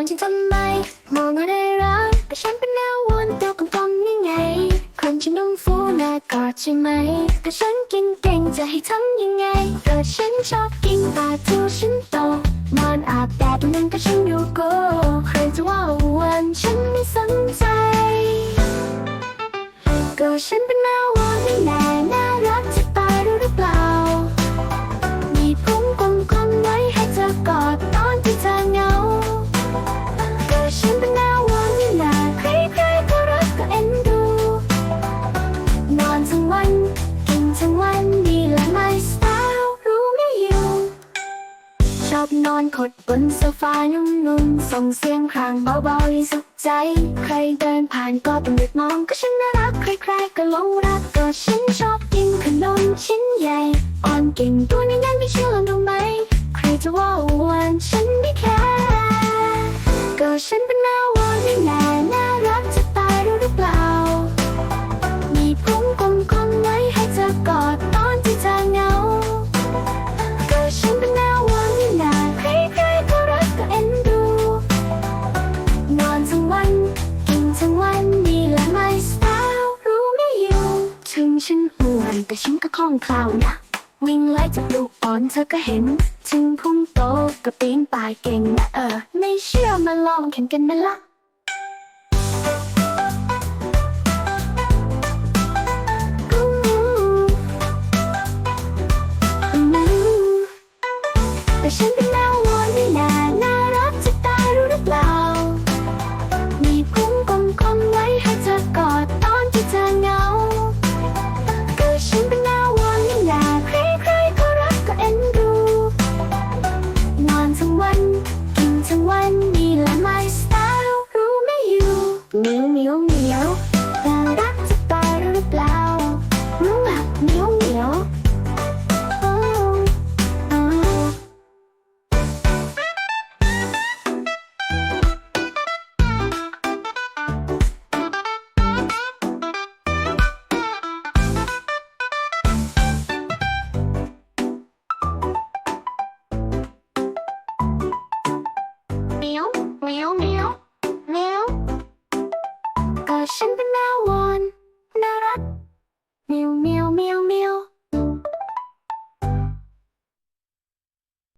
อนฉันทำไม มองอะไรรักแต่ฉันเป็นแนววนตัวกลมๆนี่ไง คนฉันนุ่มฟูน่ากอดใช่ไหมแต่ฉันกินเก่งจะให้ทำยังไงก็ฉันชอบกินปลาทูฉันโตนอนอาบแดดนั่นก็ฉันอยู่โกใครจะว่าอ้วนฉันไม่สนใจก็ฉันเป็นแมววน ชอบนอนขดบนโซฟานุ่มๆ ส่งเสียงครางเบาๆให้สุขใจ ใครเดินผ่านก็ต้องหยุดมองก็ฉันน่ารัก ใครๆก็หลงรักก็ฉันชอบกินขนมชิ้นใหญ่ อ่อนเก่งตัวนี้งั้นไม่เชื่อลองไหม ใครจะว่าอ้วนฉันไม่แคร์ก็ฉันเป็นแมววันนี่แหละ ข้องคลาวนะ วิ่งไล่จับลูกอ่อนเธอก็เห็น ถึงพุ่งโตก็ปีนป่ายเก่งนะเออ ไม่เชื่อมาลองแข่งกันไหมล่ะ